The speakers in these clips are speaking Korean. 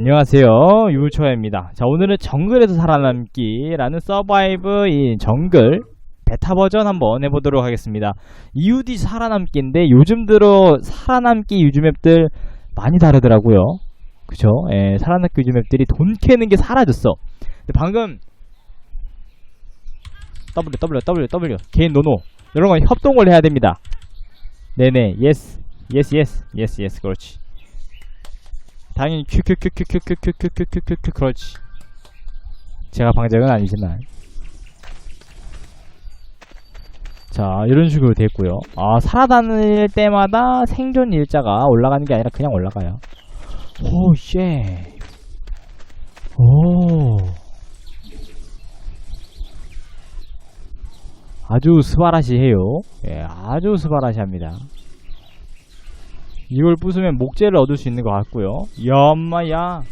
안녕하세요. 유초야입니다. 자 오늘은 정글에서 살아남기라는 서바이브 이 정글 베타 버전 한번 해보도록 하겠습니다. EUD 살아남기인데 요즘 들어 살아남기 유즈 맵들 많이 다르더라고요. 그쵸? 예, 살아남기 유즈 맵들이 돈 캐는 게 사라졌어. 근데 방금 W W W W 개인 노노 이런 건 협동을 해야 됩니다. 네네 예스 예스 예스 예스 예스 그렇지 당연히 큐큐큐큐큐큐큐큐큐큐큐 그렇지. 제가 방장은 아니지만. 자 이런 식으로 됐고요. 아 살아다닐 때마다 생존 일자가 올라가는 게 아니라 그냥 올라가요. 오쉣 오 아주 스바라시해요. 예 아주 스바라시합니다 이걸 부수면 목재를 얻을 수 있는 것 같고요. 엄마야.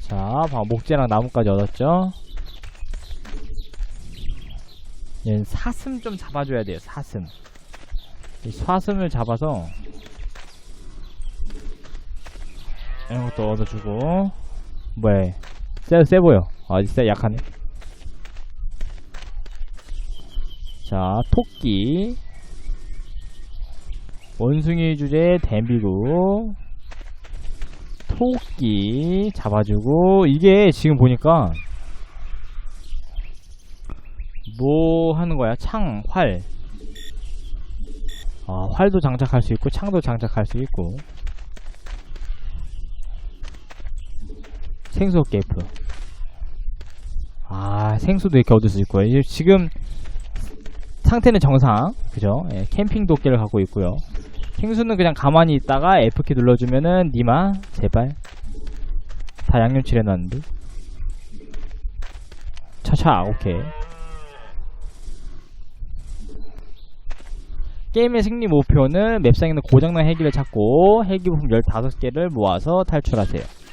자, 봐, 목재랑 나무까지 얻었죠. 얘는 사슴 좀 잡아줘야 돼요. 사슴. 이 사슴을 잡아서 이런 것도 얻어주고 뭐야? 세, 세 보여. 아, 세 약하네. 자, 토끼. 원숭이 주제 댐비고. 토끼 잡아주고. 이게 지금 보니까. 뭐 하는 거야? 창, 활. 아, 활도 장착할 수 있고, 창도 장착할 수 있고. 생수 게이프. 아, 생수도 이렇게 얻을 수 있고요. 지금 상태는 정상. 그죠? 예, 캠핑 도끼를 갖고 있고요. 생수는 그냥 가만히 있다가 F키 눌러주면은 니마 제발. 다 양념칠 해놨는데. 차차 오케이. 게임의 승리 목표는 맵상에 있는 고장난 헬기를 찾고 헬기 부품 15개를 모아서 탈출하세요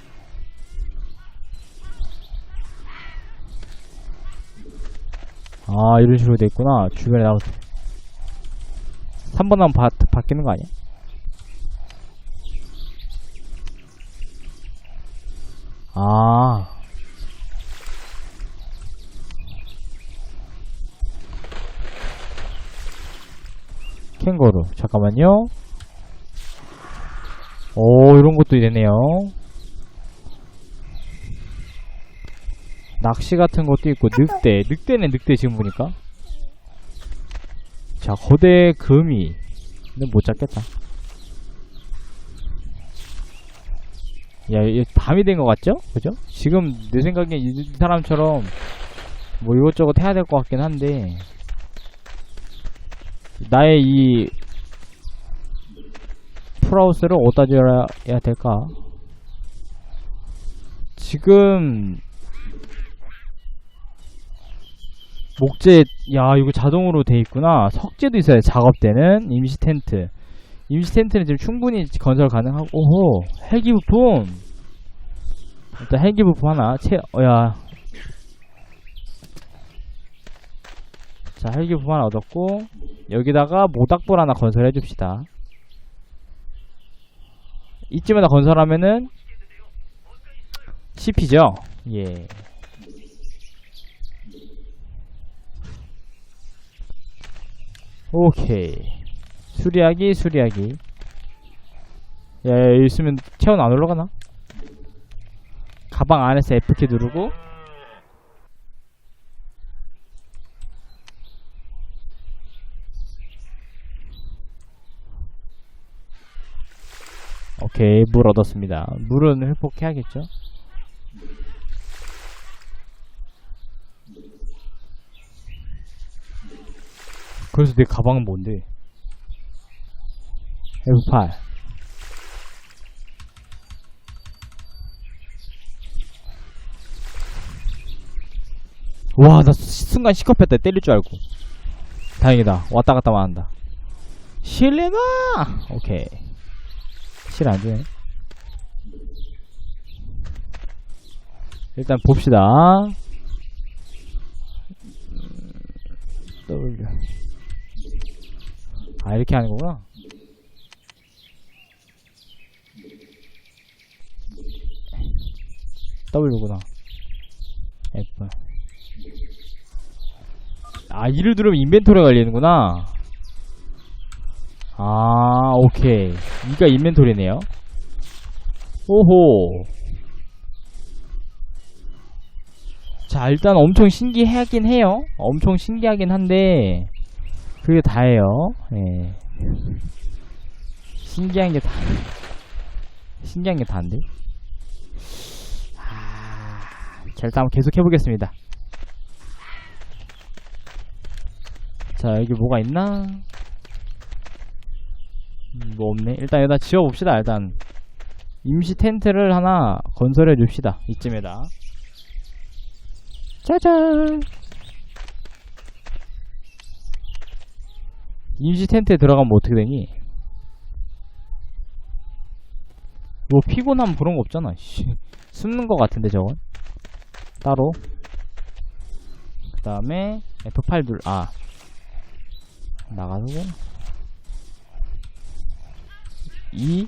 아 이런 식으로 돼 있구나. 주변에 나오세 3번 하면 바, 바뀌는 거 아니야? 아. 캥거루. 잠깐만요. 오 이런 것도 되네요 낚시 같은 것도 있고 늑대 늑대네 늑대 지금 보니까 자 거대 금이 근데 못 잡겠다 야 이게 밤이 된 것 같죠? 그죠? 지금 내 생각에 이 사람처럼 뭐 이것저것 해야 될 것 같긴 한데 나의 이 풀하우스를 어디다 지어야 될까? 지금 목재 야 이거 자동으로 돼 있구나. 석재도 있어요 작업대는. 임시 텐트. 임시 텐트는 지금 충분히 건설 가능하고 오호 헬기 부품. 일단 헬기 부품 하나 채 어야. 자 헬기 부품 하나 얻었고 여기다가 모닥불 하나 건설해 줍시다. 이쯤에다 건설하면은 CP죠? 예 오케이 수리하기 수리하기 야, 야 있으면 체온 안 올라가나? 가방 안에서 F키 누르고 오케이 물 얻었습니다 물은 회복해야겠죠? 그래서 내 가방은 뭔데? F8 와, 나 순간 시커했다 때릴 줄 알고. 다행이다. 왔다 갔다만 한다. 실례나! 오케이. 실안 주네. 일단 봅시다. W. 아 이렇게 하는 거구나. W구나. F. 아 이를 누르면 인벤토리가 열리는구나. 아 오케이. 이가 인벤토리네요. 오호. 자 일단 엄청 신기하긴 해요. 엄청 신기하긴 한데. 그게 다예요. 예. 신기한 게 다, 신기한 게 다인데? 아, 자, 일단 한번 계속 해보겠습니다. 자, 여기 뭐가 있나? 음, 뭐 없네. 일단 여기다 지어봅시다, 일단. 임시 텐트를 하나 건설해 줍시다. 이쯤에다. 짜잔! 임시 텐트에 들어가면 뭐 어떻게 되니? 뭐 피곤함 그런 거 없잖아. 씨. 숨는 거 같은데 저건. 따로. 그 다음에 F8 둘, 아. 나가서 2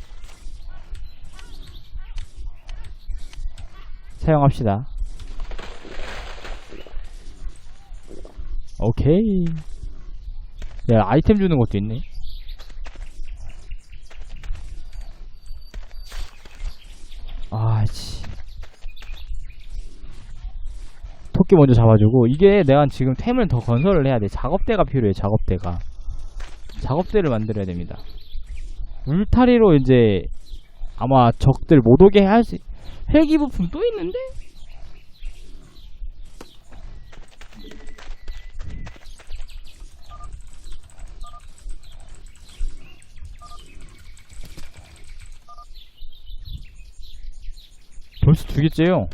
사용합시다. 오케이. 야, 아이템 주는 것도 있네. 아, 치. 토끼 먼저 잡아주고, 이게 내가 지금 템을 더 건설을 해야 돼. 작업대가 필요해, 작업대가. 작업대를 만들어야 됩니다. 울타리로 이제, 아마 적들 못 오게 할 수, 헬기 부품 또 있는데? 두 개째요.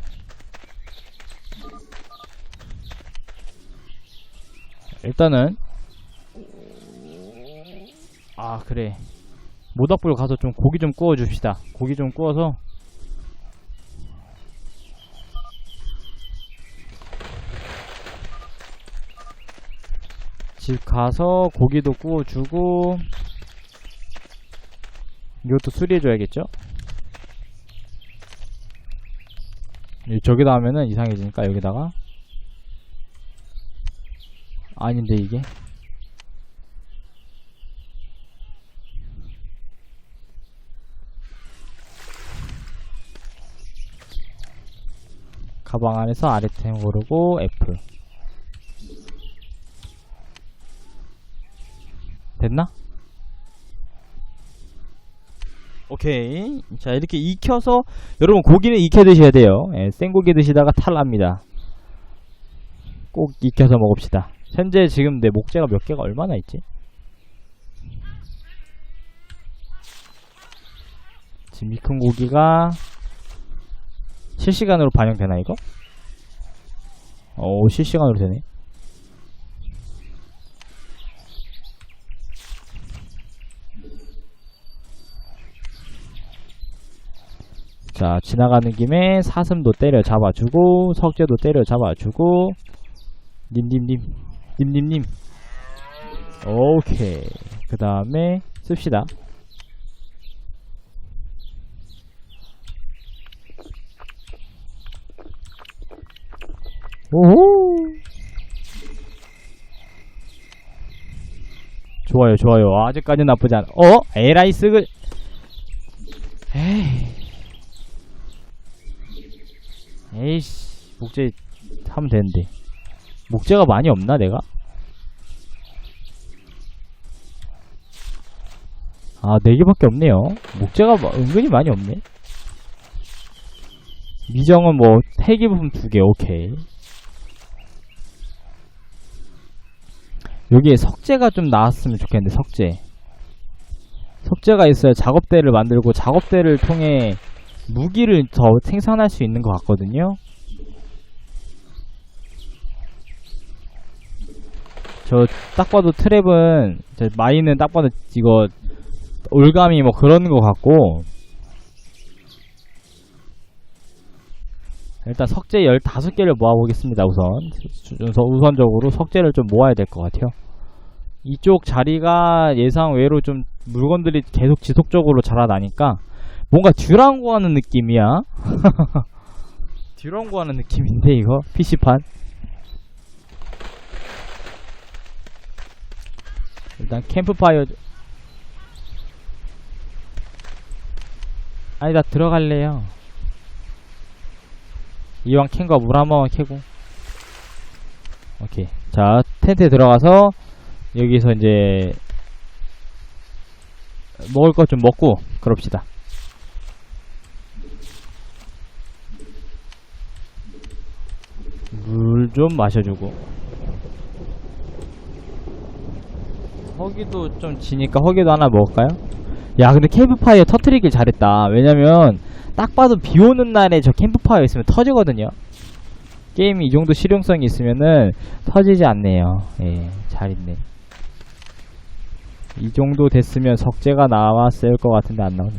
일단은 아 그래 모닥불 가서 좀 고기 좀 구워 줍시다. 고기 좀 구워서 집 가서 고기도 구워주고 이것도 수리해줘야겠죠? 저기다 하면은 이상해지니까 여기다가. 아닌데 이게? 가방 안에서 아래템 고르고 F 됐나? 오케이. 자 이렇게 익혀서 여러분 고기는 익혀 드셔야 돼요. 예, 생고기 드시다가 탈납니다. 꼭 익혀서 먹읍시다. 현재 지금 내 목재가 몇 개가 얼마나 있지? 지금 익힌 고기가 실시간으로 반영되나 이거? 어 실시간으로 되네 자 지나가는 김에 사슴도 때려 잡아주고 석재도 때려 잡아주고. 님님님. 님님님. 오케이. 그 다음에 씁시다. 오호! 좋아요 좋아요. 아직까지 나쁘지 않아 어? 에라이스 그 에이 에이씨 목재 하면 되는데. 목재가 많이 없나 내가? 아 4개밖에 없네요. 목재가 마- 은근히 많이 없네. 미정은 뭐 헬기 부품 2개 오케이. 여기에 석재가 좀 나왔으면 좋겠는데 석재. 석재가 있어야 작업대를 만들고 작업대를 통해 무기를 더 생산할 수 있는 것 같거든요. 저 딱 봐도 트랩은 저 마이는 딱 봐도 이거 올감이 뭐 그런 것 같고. 일단 석재 15개를 모아보겠습니다 우선- 우선적으로 석재를 좀 모아야 될 것 같아요. 이쪽 자리가 예상 외로 좀 물건들이 계속 지속적으로 자라나니까 뭔가 듀랑고 하는 느낌이야. 듀런 구하는 느낌인데 이거? PC판? 일단 캠프파이어 좀- 아니 나 들어갈래요. 이왕 캔거 물 한 번만 캐고. 오케이. 자 텐트에 들어가서 여기서 이제 먹을 것 좀 먹고 그럽시다 물 좀 마셔주고. 허기도 좀 지니까 허기도 하나 먹을까요? 야 근데 캠프파이어 터트리길 잘했다. 왜냐면 딱 봐도 비 오는 날에 저 캠프파이어 있으면 터지거든요. 게임이 이 정도 실용성이 있으면은 터지지 않네요. 예 잘 있네. 이 정도 됐으면 석재가 나왔을 것 같은데 안 나오네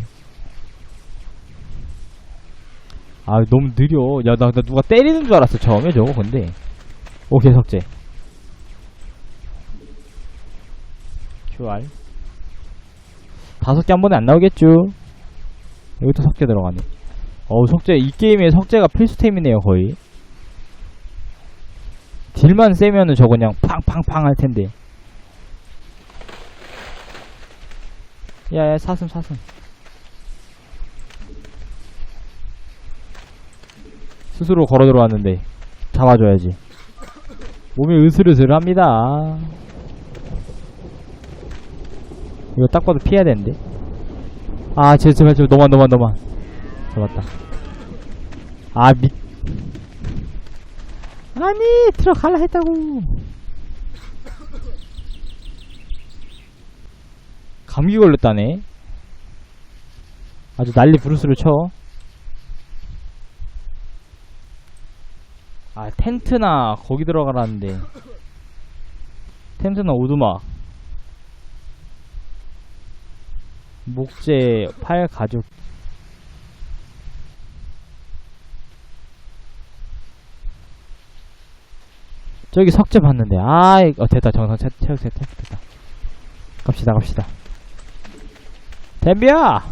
아 너무 느려. 야나 나 누가 때리는 줄 알았어 처음에 저거 근데. 오케이 석재. QR 다섯 개 한 번에 안 나오겠죠? 여기도 석재 들어가네. 어우 석재 이 게임에 석재가 필수템이네요 거의. 딜만 세면은 저 그냥 팡팡팡 할 텐데. 야야 사슴 사슴 스스로 걸어 들어왔는데 잡아줘야지. 몸이 으슬으슬합니다. 이거 딱 봐도 피해야 되는데. 아 제, 제발 제발 너만 너만 너만. 잡았다. 아 미... 아니 들어갈라 했다고. 감기 걸렸다네. 아주 난리 부르스를 쳐 아, 텐트나 거기 들어가라는데. 텐트나 오두막. 목재, 팔 가죽. 저기 석재 봤는데. 아, 이- 어, 됐다. 정상 채, 채, 됐다. 갑시다, 갑시다. 댐비야!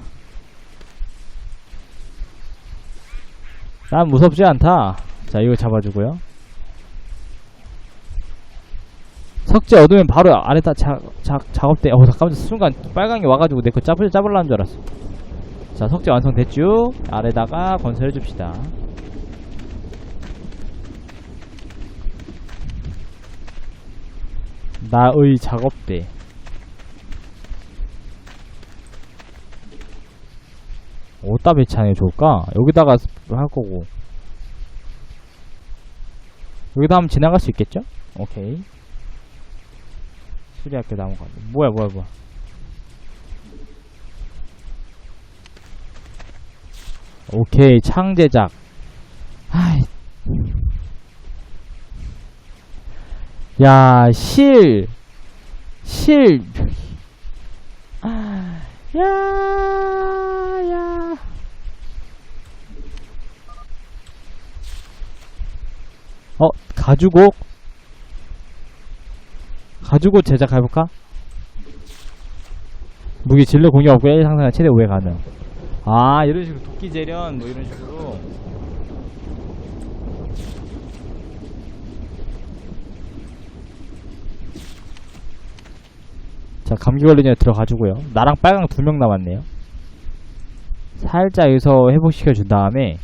난 무섭지 않다. 자, 이거 잡아주고요. 석재 얻으면 바로 아래 다 자, 자, 작업대. 어, 잠깐만, 순간 빨강이 와가지고 내 거 잡을, 잡으려는 줄 알았어. 자, 석재 완성됐죠? 아래다가 건설해 줍시다. 나의 작업대. 어디다 배치하는 게 좋을까? 여기다가 할 거고. 여기다 하면 지나갈 수 있겠죠? 오케이. 수리학교 나무가. 뭐야, 뭐야, 뭐야. 오케이, 창 제작. 아이. 야, 실. 실. 아, 야, 야. 어, 가죽옷? 가죽옷 제작해볼까? 무기 진로 공격 없고 1 상승한 최대 5회 가능. 아, 이런 식으로 도끼 재련, 뭐 이런 식으로. 자, 감기 애 들어가지고요. 나랑 빨강 두 명 남았네요. 살짝 여기서 회복시켜 준 다음에,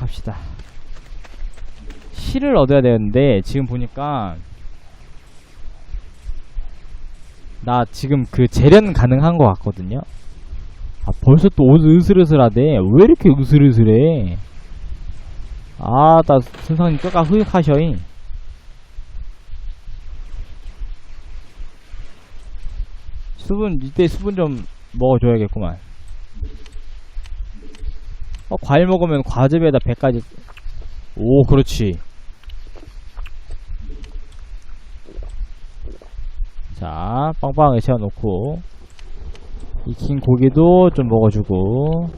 하, 갑시다. 실을 얻어야 되는데, 지금 보니까, 나 지금 그 재련 가능한 것 같거든요. 아, 벌써 또 옷 으슬으슬하대. 왜 이렇게 으슬으슬해? 아, 나 순상님 뼈가 흐익하셔잉. 수분, 이때 수분 좀 먹어줘야겠구만. 어, 과일 먹으면 과즙에다 100가지. 오, 그렇지. 자, 빵빵하게 세워놓고. 익힌 고기도 좀 먹어주고.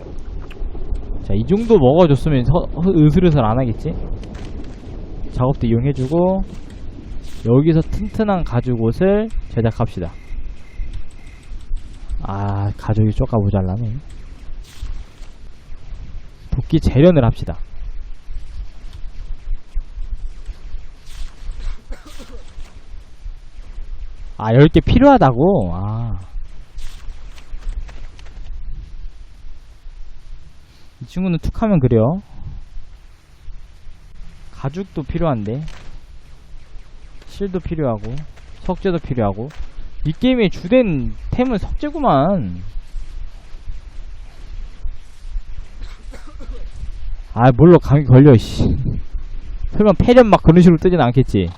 자, 이 정도 먹어줬으면 서, 허- 으슬으슬 안 하겠지? 작업도 이용해주고. 여기서 튼튼한 가죽 옷을 제작합시다. 아, 가죽이 쪼까 모자라네. 도끼 재련을 합시다. 아, 10개 필요하다고? 아. 이 친구는 툭 하면 그래요. 가죽도 필요한데. 실도 필요하고. 석재도 필요하고. 이 게임의 주된 템은 석재구만. 아, 뭘로 감기 걸려, 씨. 설마 폐렴 막 그런 식으로 뜨진 않겠지.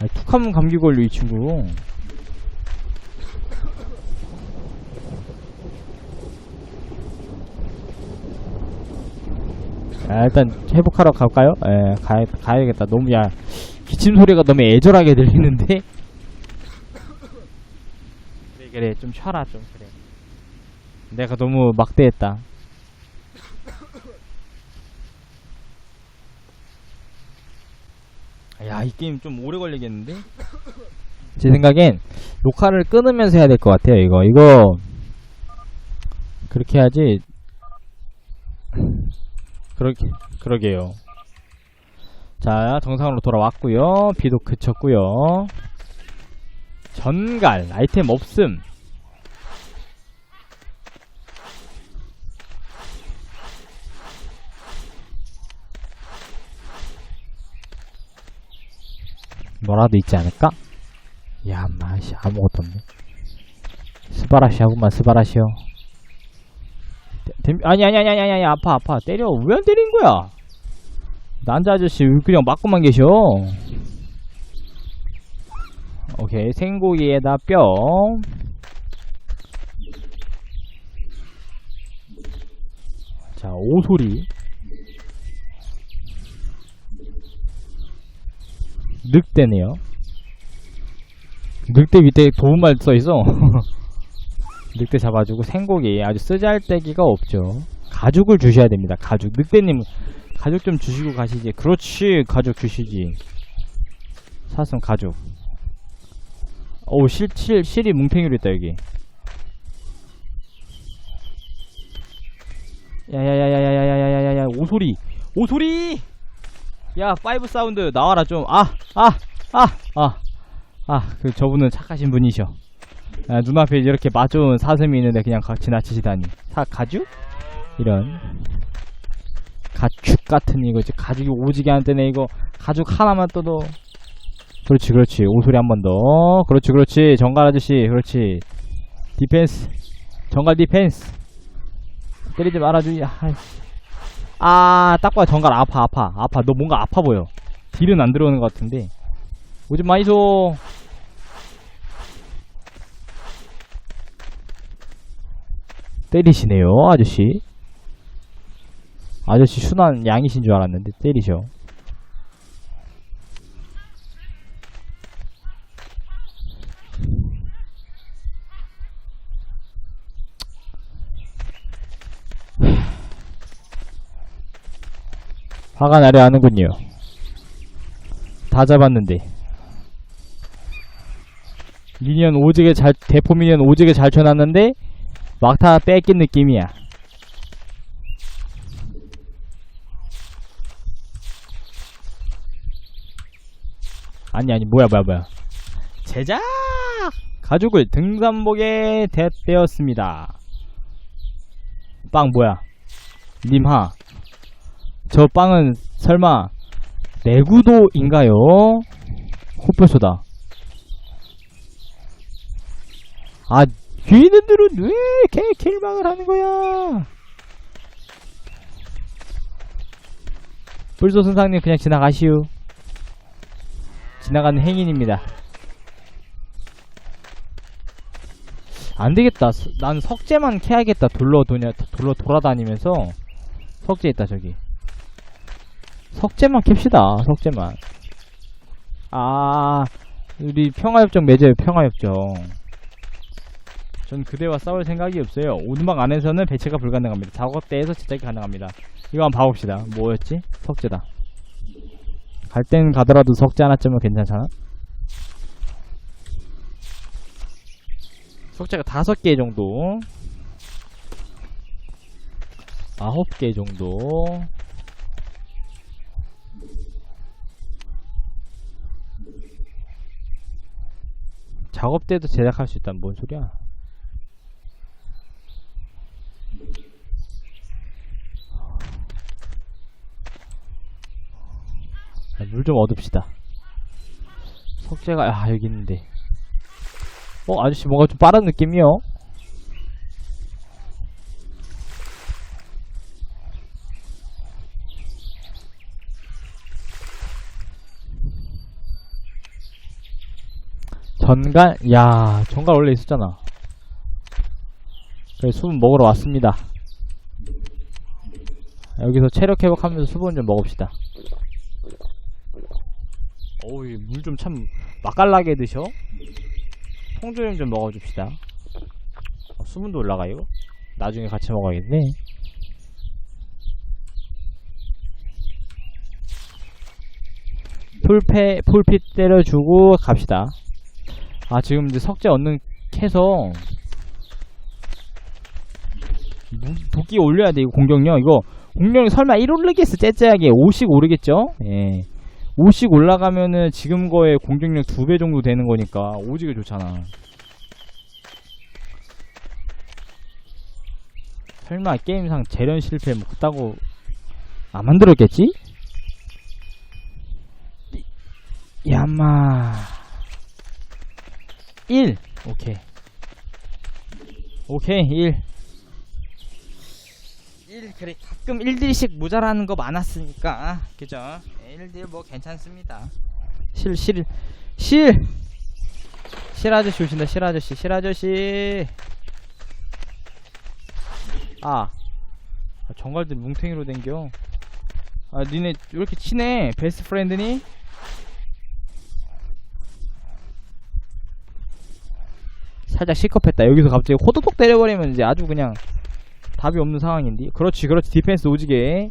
아, 툭 하면 감기 걸려, 이 친구. 아, 일단 회복하러 갈까요? 예, 가야, 가야겠다. 너무 야 기침 소리가 너무 애절하게 들리는데. 그래 그래 좀 쉬어라 좀 그래. 내가 너무 막대했다. 야 이 게임 좀 오래 걸리겠는데? 제 생각엔 녹화를 끊으면서 해야 될 것 같아요. 이거 이거 그렇게 해야지. 그러게, 그러게요. 자, 정상으로 돌아왔고요 비도 그쳤고요 전갈, 아이템 없음. 뭐라도 있지 않을까? 야, 마씨, 아무것도 없네. 스바라시 하구만, 스바라시요. 댐- 아니 아니 아니 아니 아니 아파 아파 때려 왜 안 때린 거야 남자 아저씨 왜 그냥 맞고만 계셔 오케이 생고기에다 뼈 자, 오소리. 늑대네요. 늑대 밑에 도움말 써있어. 늑대 잡아주고 생고기 아주 쓰잘데기가 없죠. 가죽을 주셔야 됩니다. 가죽. 늑대님 가죽 좀 주시고 가시지. 그렇지. 가죽 주시지. 사슴 가죽. 어우 실, 실, 실이 뭉탱이로 있다 여기. 야야야야야야야야야야 오소리 오소리 야 파이브 사운드 나와라 좀 아 아 아 아 아 그 저분은 착하신 분이셔. 아, 눈앞에 이렇게 마좋은 사슴이 있는데 그냥 가, 지나치시다니. 사 가죽? 이런. 가축 같은 이거 이제 가죽이 오지게 안 뜨네 이거. 가죽 하나만 떠도 그렇지 그렇지. 오소리 한 번 더. 그렇지 그렇지. 정갈 아저씨 그렇지. 디펜스. 정갈 디펜스. 때리지 말아주지 아이씨 아 딱 봐 정갈 아파 아파. 아파. 너 뭔가 아파 보여. 딜은 안 들어오는 것 같은데. 오지 마이소. 때리시네요 아저씨. 아저씨 순한 양이신 줄 알았는데 때리셔 화가 나려 하는군요. 다 잡았는데. 미니언 오지게 잘 대포 미니언 오지게 잘 쳐놨는데 막타 뺏긴 느낌이야. 아니 아니 뭐야 뭐야 뭐야. 제작! 가죽을 등산복에 대되었습니다. 빵 뭐야? 님하 저 빵은 설마 내구도인가요? 호표소다. 아 귀인들은 왜 이렇게 킬망을 하는 거야? 불소 선상님 그냥 지나가시오. 지나가는 행인입니다. 안 되겠다. 서- 난 석재만 캐야겠다. 돌러 도냐, 돌러 돌아다니면서 석재 있다 저기. 석재만 캡시다. 석재만. 아, 우리 평화협정 맺어요. 평화협정. 전 그대와 싸울 생각이 없어요. 오두막 안에서는 배치가 불가능합니다. 작업대에서 제작이 가능합니다. 이거 한번 봐봅시다. 뭐였지? 석재다. 갈 땐 가더라도 석재 하나쯤은 괜찮잖아? 석재가 다섯 개 정도. 아홉 개 정도. 작업 때도 제작할 수 있다는 뭔 소리야? 물 좀 얻읍시다. 석재가 아 여기 있는데. 어 아저씨 뭔가 좀 빠른 느낌이요. 전갈 야 전갈 원래 있었잖아. 그래 수분 먹으러 왔습니다. 여기서 체력 회복하면서 수분 좀 먹읍시다. 어우 물 좀 참 맛깔나게 드셔. 통조림 좀 먹어줍시다. 어, 수분도 올라가요. 나중에 같이 먹어야겠네. 풀패 풀핏 때려주고 갑시다. 아 지금 이제 석재 얻는 캐서 무- 도끼 올려야 돼 이거 공격력 이거 공격력 설마 1 오르겠어 째째하게 5씩 오르겠죠? 예. 5씩 올라가면은 지금 거의 공격력 2배 정도 되는 거니까 오지게 좋잖아. 설마 게임상 재련 실패 뭐 그따고 안 만들었겠지? 이- 야마 1 오케이. 오케이 1 1 그래. 가끔 1딜씩 모자라는 거 많았으니까. 그죠? 1딜 뭐 괜찮습니다. 실실실 실, 실 아저씨 오신다 실 아저씨 실 아저씨. 아 아, 정갈들 뭉탱이로 댕겨. 아 니네 왜 이렇게 친해? 베스트 프렌드니? 살짝 시겁했다. 여기서 갑자기 호도독 때려버리면 이제 아주 그냥 답이 없는 상황인데. 그렇지 그렇지. 디펜스 오지게.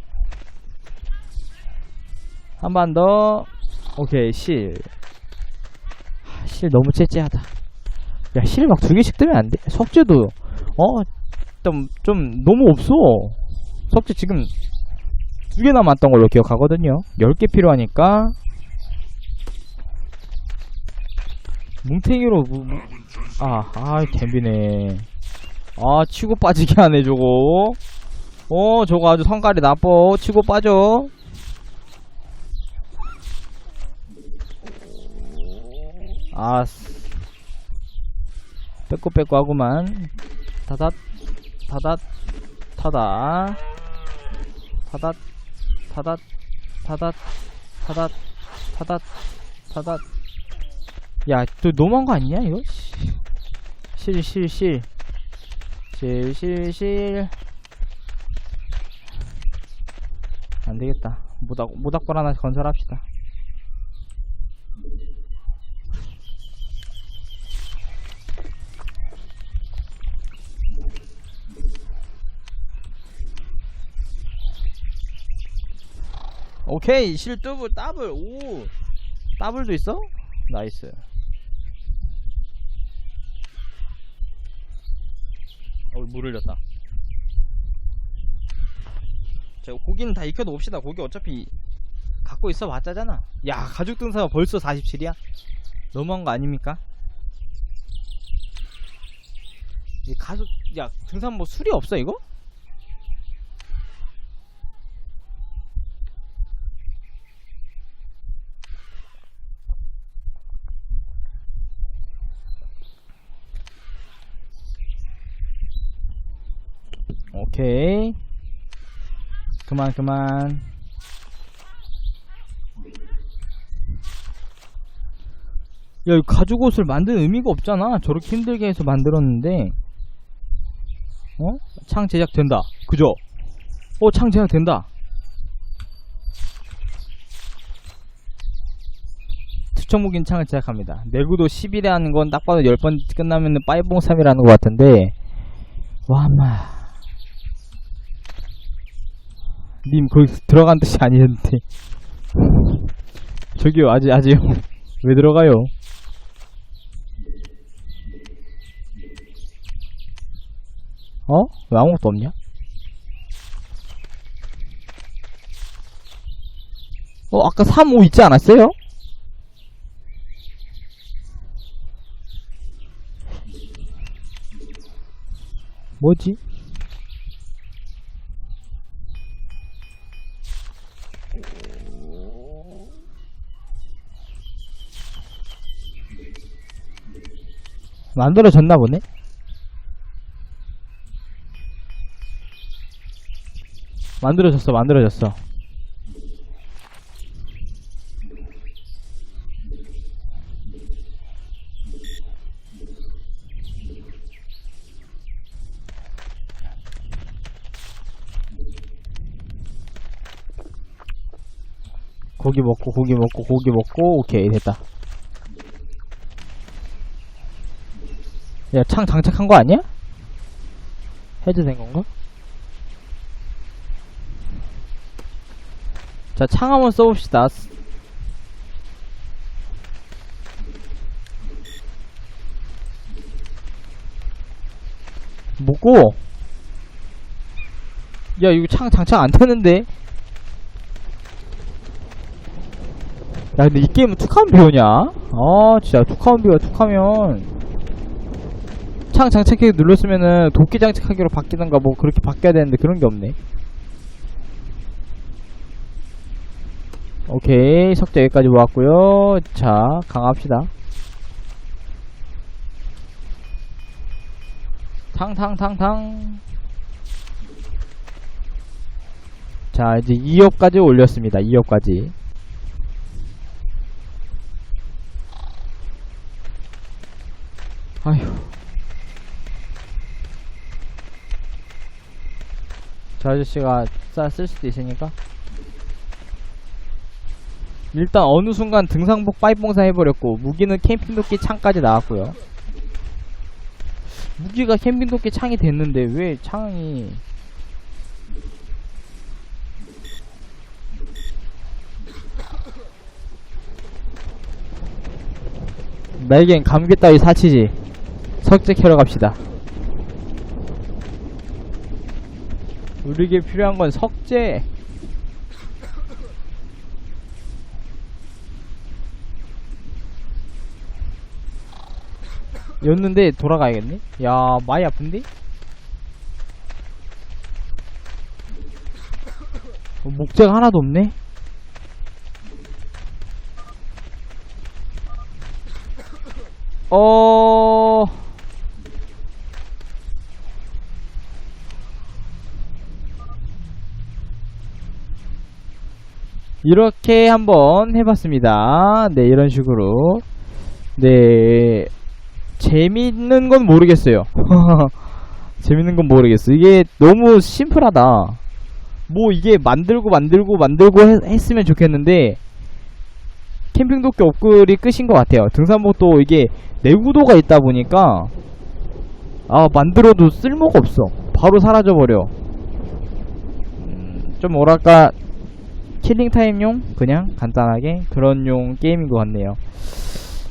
한 번 더. 오케이 실. 하, 실 너무 째째하다. 야 실 막 두 개씩 뜨면 안돼? 석재도 어? 좀, 좀 너무 없어. 석재 지금 두 개 남았던 걸로 기억하거든요. 10개 필요하니까 뭉탱이로 무, 무, 아, 아, 댐비네. 아, 치고 빠지게 하네, 저거. 어, 저거 아주 성깔이 나빠. 치고 빠져. 아, 빼고 빼고 하구만. 다닷, 다닷, 타다. 타닷, 타닷, 타닷, 타닷, 타닷, 타닷. 야, 또 너무한 거 아니냐, 이거? 실, 실, 실. 실, 실, 실. 안 되겠다. 모닥, 모닥불 하나 건설합시다. 오케이, 실 더블, 더블, 오. 더블도 있어? 나이스. 물 흘렸다. 자, 고기는 다 익혀도 봅시다. 고기 어차피 갖고 있어 봤자잖아. 야, 가죽 등사가 벌써 47이야? 너무한 거 아닙니까? 이 가죽, 야, 등산 뭐 술이 없어, 이거? 오케이. 그만, 그만. 야, 이 가죽 옷을 만드는 의미가 없잖아. 저렇게 힘들게 해서 만들었는데. 어? 창 제작 된다. 그죠? 어, 창 제작 된다. 투척무긴 창을 제작합니다. 내구도 10이라는 건 딱 봐도 10번 끝나면은 빠이봉3이라는 것 같은데. 와, 마. 님 거기 들어간 뜻이 아니었는데 저기요 아직 아직 왜 들어가요? 어? 왜 아무것도 없냐? 어 아까 3호 있지 않았어요? 뭐지? 만들어졌나 보네? 만들어졌어, 만들어졌어. 고기 먹고, 고기 먹고, 고기 먹고, 오케이, 됐다. 야, 창 장착한 거 아니야? 해제된 건가? 자, 창 한번 써봅시다. 뭐고? 야, 이거 창 장착 안 되는데? 야, 근데 이 게임은 툭하면 배우냐? 아, 진짜 툭하면 배워, 툭하면. 창 장착기 눌렀으면은 도끼 장착하기로 바뀌던가 뭐 그렇게 바뀌어야 되는데 그런 게 없네. 오케이. 석재 여기까지 모았고요. 자 강합시다. 탕탕탕탕. 자 이제 2업까지 올렸습니다. 2업까지. 아휴 저 아저씨가 쌀쓸 수도 있으니까. 일단 어느 순간 등산복 빠이봉사 해버렸고 무기는 캠핑도끼 창까지 나왔고요. 무기가 캠핑도끼 창이 됐는데 왜 창이 나에겐 감기 따위 사치지. 석재 캐러 갑시다 우리에게 필요한 건 석재 였는데 돌아가야겠네? 야 많이 아픈데? 어, 목재가 하나도 없네? 어... 이렇게 한번 해봤습니다. 네, 이런 식으로. 네, 재밌는 건 모르겠어요. 재밌는 건 모르겠어. 이게 너무 심플하다. 뭐 이게 만들고 만들고 만들고 했, 으면 좋겠는데 캠핑 도끼 업글이 끝인 것 같아요. 등산복도 이게 내구도가 있다 보니까 아 만들어도 쓸모가 없어. 바로 사라져 버려. 음, 좀 뭐랄까 킬링 타임용? 그냥 간단하게 그런 용 게임인 것 같네요.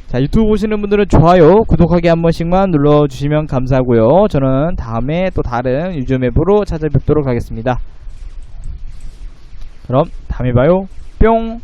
자 유튜브 보시는 분들은 좋아요 구독하기 한 번씩만 눌러주시면 감사하고요. 저는 다음에 또 다른 유저 맵으로 찾아뵙도록 하겠습니다. 그럼 다음에 봐요. 뿅